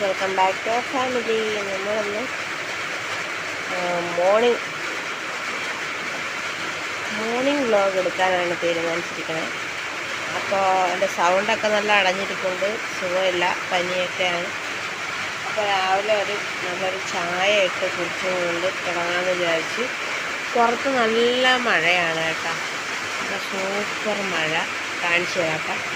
Welcome back to family നമ്മളൊന്ന് morning morning vlog എടുക്കാനാണ് തീരുമാനിച്ചിരിക്കുന്നത് അപ്പോൾ എന്റെ സൗണ്ടൊക്കെ നല്ല അടഞ്ഞിരിപ്പുണ്ട്. സുഖമില്ല. പനിയൊക്കെയാണ്. അപ്പോൾ രാവിലെ ഒരു നല്ലൊരു ചായ ഇട്ട് കുടിച്ചുകൊണ്ട് തുടങ്ങാമെന്ന് വിചാരിച്ച് പുറത്ത് നല്ല മഴയാണ് കേട്ടോ. സൂപ്പർ മഴ കാണിച്ചു തരാം കേട്ടോ ആ.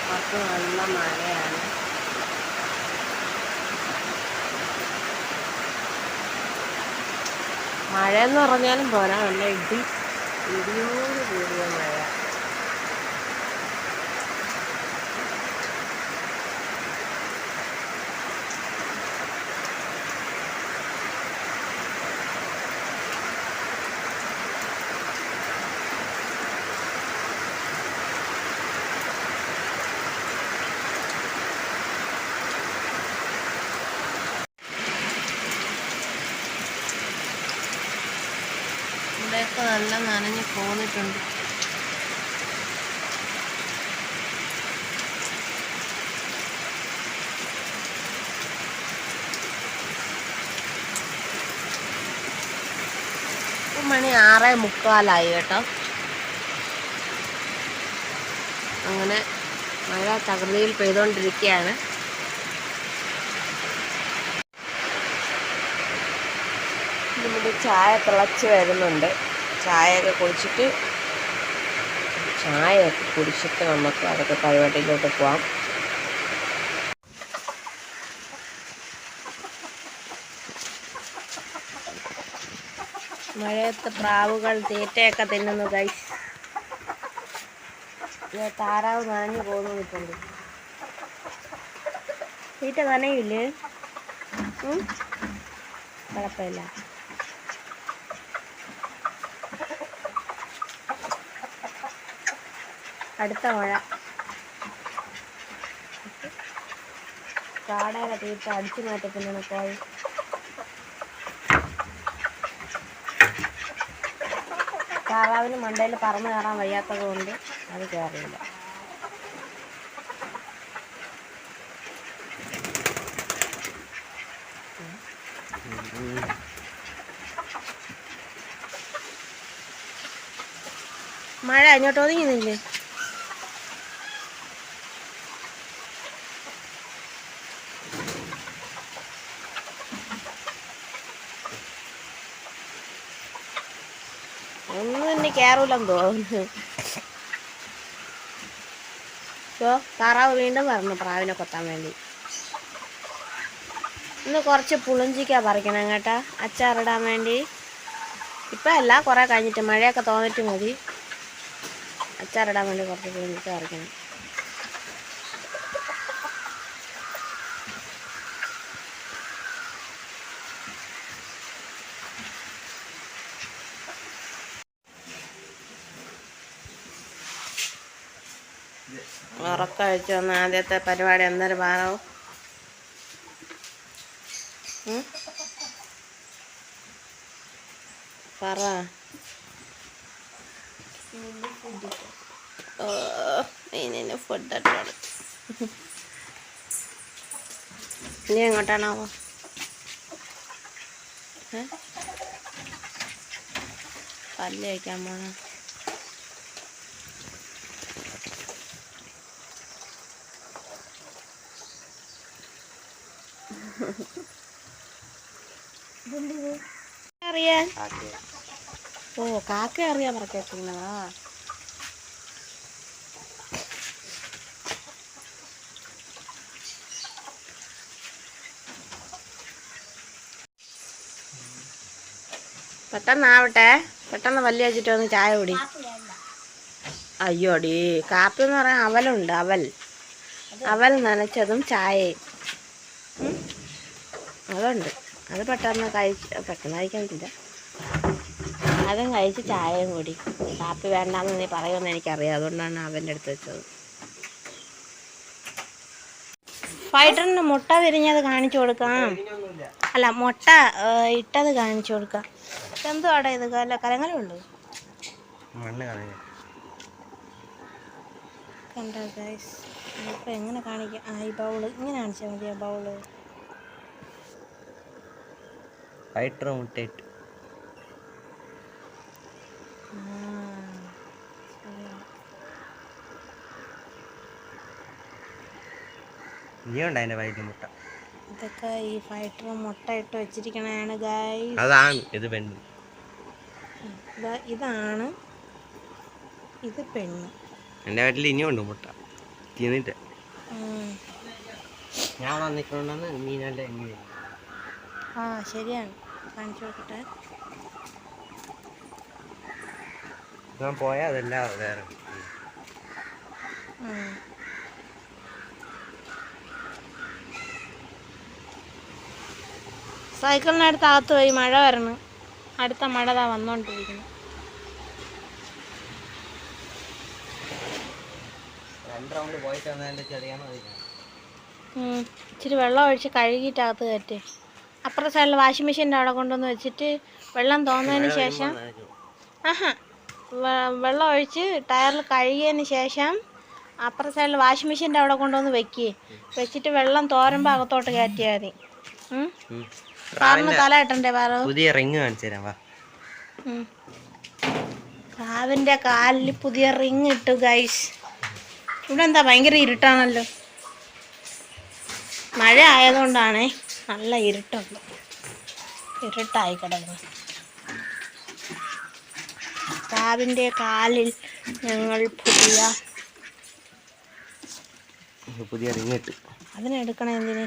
പുറത്ത് നല്ല മഴയാണ്. മഴ എന്ന് പറഞ്ഞാലും പോരാ. നല്ല ഇടി ഇടിയോട് കൂടിയ മഴ. നല്ല നനഞ്ഞ് പോന്നിട്ടുണ്ട്. മണി ആറേ മുക്കാലായി കേട്ടോ. അങ്ങനെ മഴ തകൃതിയിൽ പെയ്തുകൊണ്ടിരിക്കുകയാണ് നമ്മുടെ ചായ തിളച്ച് വരുന്നുണ്ട്. ചായയൊക്കെ കുടിച്ചിട്ട് ചായയൊക്കെ കുടിച്ചിട്ട് നമുക്ക് അതൊക്കെ പരിപാടിയിലോട്ട് പോവാം. മഴയത്ത് പ്രാവുകൾ തീറ്റയൊക്കെ തിന്നുന്നു ഗൈസ് താറാവ് നനഞ്ഞു പോകുന്നു നിൽപ്പുണ്ട് തീറ്റ നനയില്ലേ? കുഴപ്പമില്ല. അടുത്ത മഴ. കാടയുടെ തീർത്ത് അടിച്ചു മാറ്റത്തിനാണ് കോഴി. താറാവിന് മണ്ടയിൽ പറന്ന് കയറാൻ വയ്യാത്തത് കൊണ്ട് അത് കയറിയില്ല. മഴ അങ്ങോട്ട് ഒതുങ്ങുന്നില്ലേ ഒന്നും ഇനി കയറൂലെന്ന് തോന്നുന്നു ോ. താറാവ് വീണ്ടും പറഞ്ഞു പ്രാവിനെ കൊത്താൻ വേണ്ടി. ഇന്ന് കുറച്ച് പുളിഞ്ചിക്ക പറിക്കണം കേട്ടാ അച്ചാറിടാൻ വേണ്ടി. ഇപ്പം അല്ല കുറേ കഴിഞ്ഞിട്ട് മഴയൊക്കെ തോന്നിട്ട് മതി. അച്ചാറിടാൻ വേണ്ടി കുറച്ച് പുളിഞ്ചിക്ക പറിക്കണം. ഉറക്കഴിച്ച് വന്ന ആദ്യത്തെ പരിപാടി എന്തൊരു ഭാരവും ഉം? പറ. ഓ ഫുഡ് ഇട്ടോളൂ ഇനി എങ്ങോട്ടാണാവോ? പല്ല് കഴിക്കാൻ പോണോ? അറിയാൻ? ഓ കാക്ക അറിയാൻ പറഞ്ഞിട്ടുള്ളതാ പെട്ടെന്നാവട്ടെ പെട്ടെന്ന് വല്യ വെച്ചിട്ട് വന്ന് ചായ കൂടി. അയ്യോടി കാപ്പി എന്ന് പറയാൻ അവലുണ്ട് അവൽ. അവൽ നനച്ചതും ചായയും. അതുണ്ട്. അത് പെട്ടെന്ന് കഴിച്ച് പെട്ടെന്ന് കഴിക്കാൻ പറ്റില്ല. അതും കഴിച്ച് ചായയും കൂടി. കാപ്പി വേണ്ടാന്ന് നീ പറയുമെന്ന് എനിക്കറിയാം. അതുകൊണ്ടാണ് അവന്റെ അടുത്ത് വെച്ചത്. ഫൈറ്ററിന് മുട്ട വിരിഞ്ഞത് കാണിച്ചു കൊടുക്കാം. അല്ല മുട്ട ഇട്ടത് കാണിച്ചു കൊടുക്കാം. എന്തുവാടാ ഇത്? കല കളഞ്ഞ കണ്ടോ ഗൈസ് ഇപ്പം എങ്ങനെ കാണിക്കാം? ആ ഈ ബൗൾ ഇങ്ങനെ കാണിച്ചാൽ മതി ആ ബൗൾ ഫൈറ്റർ മുട്ടേറ്റ്. ഇനിയുണ്ട് അതിന്റെ വൈദ്യ മുട്ട? ഇതൊക്കെ ഈ ഫൈറ്റർ മുട്ട ഇട്ട് വെച്ചിരിക്കണതാണ് ഗായ് അതാണ് ഇത് പെണ്ണ്. ഇതാണ്. ഇത് പെണ്ണ്. എന്റെ വീട്ടിൽ ഇനിയുണ്ട് മുട്ട. തിന്നിട്ട്. ഞാൻ വന്നിട്ടുണ്ടെന്ന് മീനല്ല എങ്ങനെ ആ ശരിയാണ്. കാണിച്ചു നോക്കട്ടെ ഞാൻ പോയാൽ അതെല്ലാം വേറെ. സൈക്കിളിനടുത്ത് അകത്ത് പോയി മഴ വരണം. അടുത്ത മഴ താ വന്നോണ്ടിരിക്കുന്നു. ഇച്ചിരി വെള്ളം ഒഴിച്ച് കഴുകിയിട്ട് അകത്ത് കയറ്റി. അപ്പുറത്തെ സൈഡിൽ വാഷിംഗ് മെഷീന്റെ അവിടെ കൊണ്ടുവന്ന് വെച്ചിട്ട് വെള്ളം തോന്നതിന് ശേഷം ആഹാ. വെള്ളം ഒഴിച്ച് ടയറിൽ കഴുകിയതിന് ശേഷം അപ്പുറത്തെ സൈഡിൽ വാഷിംഗ് മെഷീന്റെ അവിടെ കൊണ്ടുവന്ന് വെക്കുക വെച്ചിട്ട് വെള്ളം തോരുമ്പോൾ അകത്തോട്ട് കയറ്റിയാൽ മതി. ഉം. സാറിന് തല ഇട്ടണ്ടേ പാറു? പുതിയ റിങ് കാണിച്ചു തരാം വാ. പ്രാവിന്റെ കാലിൽ പുതിയ റിങ് ഇട്ടു ഗൈസ് ഇവിടെ എന്താ ഭയങ്കര ഇരുട്ടാണല്ലോ? മഴ ആയതുകൊണ്ടാണേ. നല്ല ഇരുട്ടുണ്ട്. ഇരുട്ടായി കിടന്നു. പ്രാവിന്റെ കാലിൽ ഞങ്ങൾ പുതിയ പുതിയ റിങ്ങിട്ട് അതിനെടുക്കണം എന്തിന്?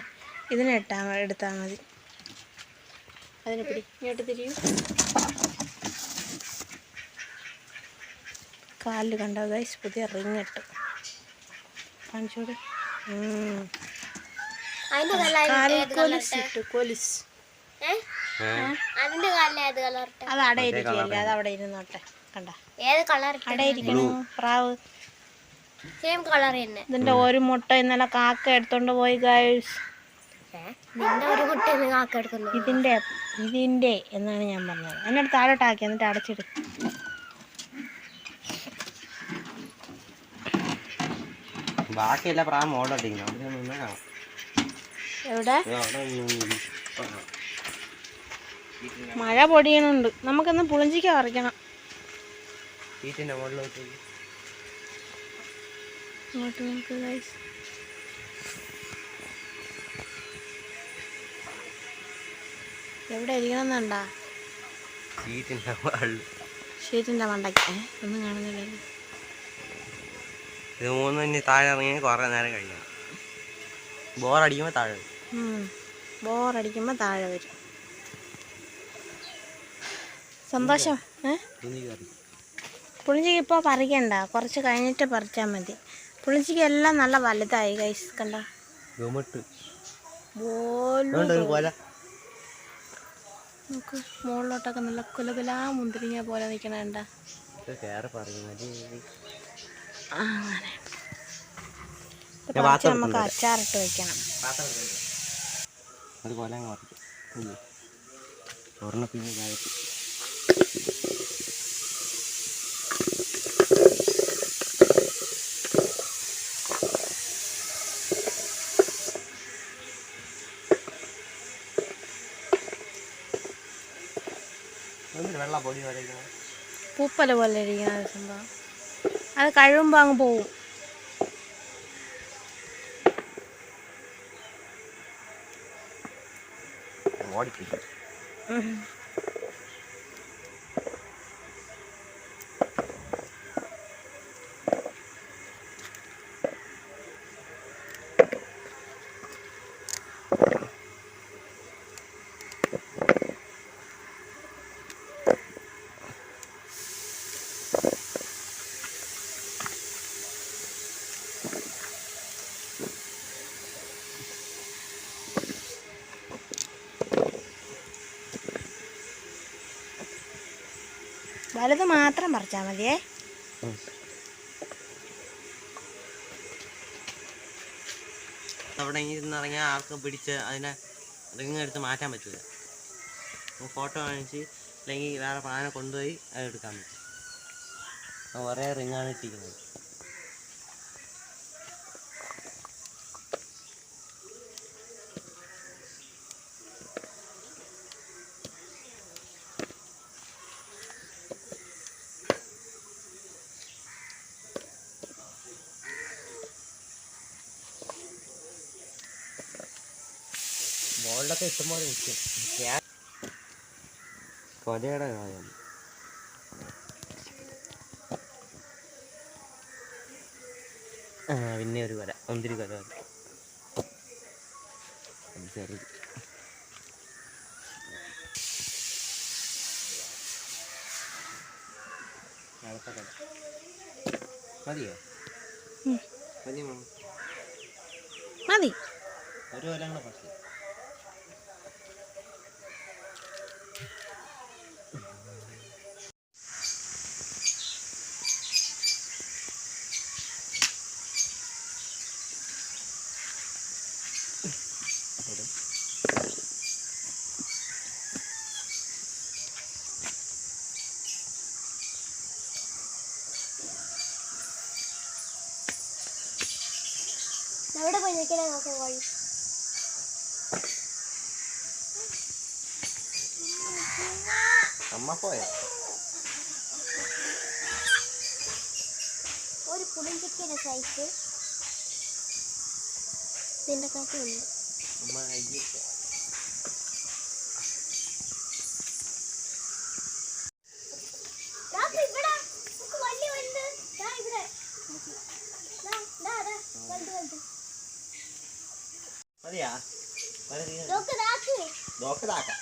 ഇതിനെട്ടാ എടുത്താൽ മതി. അതിനെ പിടി. ഇങ്ങോട്ട് തിരിയൂ. കാലിൽ കണ്ടതായി പുതിയ റിങ് ഇട്ടു. കാണിച്ചോട് അത് അവിടെ അത് അവിടെ ഇരുന്നോട്ടെ കണ്ട. ഏത് കളർ അവിടെ ഇരിക്കുന്നു പ്രാവ്. സെയിം കളർ തന്നെ. ഇതിന്റെ ഒരു മുട്ട ഇന്നലെ കാക്ക എടുത്തോണ്ട് പോയി ഗൈസ് ഒരു കുട്ടി കാക്ക എടുക്കുന്നു ഇതിന്റെ ഇതിന്റെ എന്നാണ് ഞാൻ പറഞ്ഞത്. എന്നിട്ട് താഴോട്ടാക്കി എന്നിട്ട് അടച്ചിട്. ബാക്കിയെല്ലാം പ്രാവ് മോളോട്ടിരിക്കണം എവിടെ. മഴ പൊടിയണുണ്ട്. നമുക്കിന്ന് പുളിഞ്ചിക്ക പറിക്കണം. ഇങ്ങോട്ട് നോക്ക് ഗൈസ് എവിടെ ഇരിക്കണമെന്നുണ്ടാ ഷീറ്റിന്റെ മണ്ടയ്ക്ക്. ഒന്നും കാണുന്നില്ലല്ലോ ഇത് മൂന്നും ഇനി താഴെ ഇറങ്ങി കുറേ നേരം കഴിയണം. ബോറടിക്കുമ്പോൾ താഴെ. ബോറടിക്കുമ്പോൾ താഴെ വരും. സന്തോഷം. ഏ? പുളിഞ്ചിക്ക് ഇപ്പോൾ പറിക്കണ്ട. കുറച്ച് കഴിഞ്ഞിട്ട് പറിച്ചാൽ മതി. പുളിഞ്ചിക്ക് എല്ലാം നല്ല വലുതായി കൈസ് കണ്ട? മുകളിലോട്ടൊക്കെ നല്ല കുലകുലാ മുന്തിരിങ്ങ പോലെ നിൽക്കണ കണ്ട. ഇത് കയറി പറയുന്നത് അങ്ങനെ. നമുക്ക്. അച്ചാറിട്ട് വെക്കണം. അത് കൊല അങ്ങ് പറിക്കും അയ്യോ ഒരെണ്ണം പിന്നെ താഴത്ത് വെള്ള പൊടി വരയ്ക്കണം പൂപ്പല പോലെ ഇരിക്കുന്ന സംഭവം. അത് കഴിയുമ്പോൾ അങ്ങ് പോവും. ஓடி போயிட்டார். വലുത് മാത്രം പറിച്ചാൽ മതിയേ. അവിടെ ഇരുന്ന് ഇറങ്ങിയാൽ ആർക്കും പിടിച്ച് അതിനെ റിങ് എടുത്ത് മാറ്റാൻ പറ്റില്ല ഫോട്ടോ കാണിച്ച് അല്ലെങ്കിൽ വേറെ പാന കൊണ്ടുപോയി അത് എടുക്കാൻ പറ്റും. ഒരേ റിങ്ങാണ് ഇട്ടിരിക്കുന്നത്. ബോളിലൊക്കെ ഇഷ്ടംപോലെ നിൽക്കും കൊലയുടെ കാര്യം. ആ പിന്നെ ഒരു കൊല. ഒന്നിരി കൊല. ചെറുത് മതിയോ? മതി. ഒരു കൊല കൂടെ പക്ഷേ എവിടെ പോയി നിൽക്കണേ വഴി അമ്മ പോയ? ഒരു പുളിഞ്ചിക്കയുടെ സൈസ് ഇതിന്റെ കാറ്റുണ്ട് മതിയാ. നോക്കതാക്കാം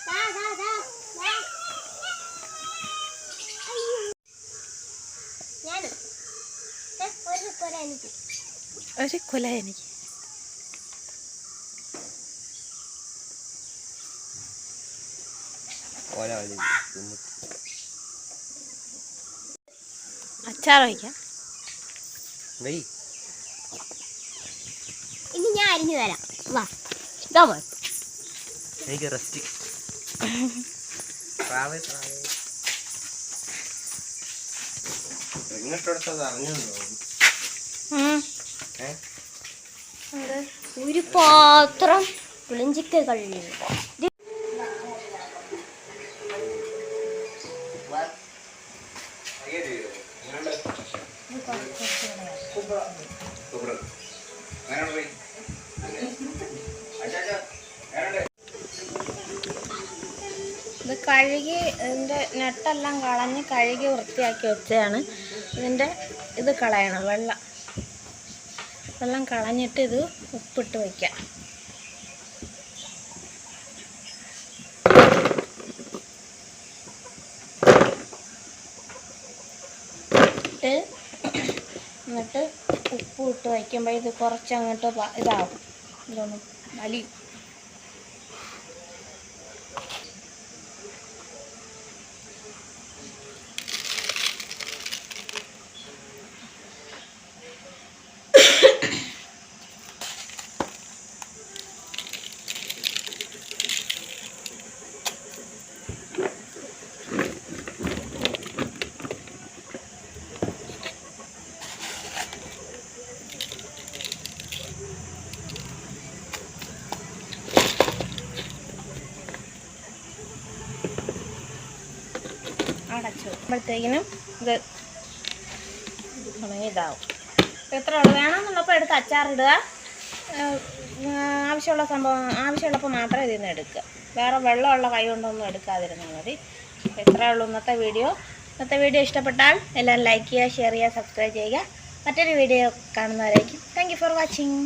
ഒരു കൊല എനിക്ക് ഒരു കൊല എനിക്ക് ഓല വലി അച്ചാർ വയ്ക്കാം വെയ് ഇനി ഞാൻ അരിഞ്ഞു തരാം. വാ. ഇതാ മോൻ എനിക്ക് റെസ്റ്റ് പ്രാവേ പ്രാവേ ഇങ്ങോട്ടെടുത്തത് അറിഞ്ഞുണ്ടോ? ഏ? ഒരു പാത്രം പുളിഞ്ചിക്കകൾ. ഇതിന്റെ നെട്ടെല്ലാം കളഞ്ഞ് കഴുകി വൃത്തിയാക്കി വെച്ചതാണ്. ഇതിന്റെ ഇത് കളയണം വെള്ളം. വെള്ളം കളഞ്ഞിട്ട് ഇത് ഉപ്പിട്ട് വയ്ക്കാം ഇട്ട് എന്നിട്ട് ഉപ്പ് ഇട്ട് വയ്ക്കുമ്പോൾ ഇത് കുറച്ച് അങ്ങോട്ട് ഇതാവും. ഇതൊന്ന് വലിയും അടച്ചു വെക്കുമ്പോഴത്തേക്കിനും ഇത് ഇതാവും എത്ര വേണമെന്നുള്ളപ്പോൾ എടുത്ത് അച്ചാറിടുക ആവശ്യമുള്ള സംഭവം ആവശ്യമുള്ളപ്പോൾ മാത്രമേ ഇതിൽ നിന്ന് എടുക്കുക. വേറെ വെള്ളമുള്ള കൈ കൊണ്ടൊന്നും എടുക്കാതിരുന്നാൽ മതി. എത്രയേ ഉള്ളൂ ഇന്നത്തെ വീഡിയോ. ഇന്നത്തെ വീഡിയോ ഇഷ്ടപ്പെട്ടാൽ എല്ലാവരും ലൈക്ക് ചെയ്യുക ഷെയർ ചെയ്യുക സബ്സ്ക്രൈബ് ചെയ്യുക. മറ്റൊരു വീഡിയോ കാണുന്നവരായിരിക്കും താങ്ക് ഫോർ വാച്ചിങ്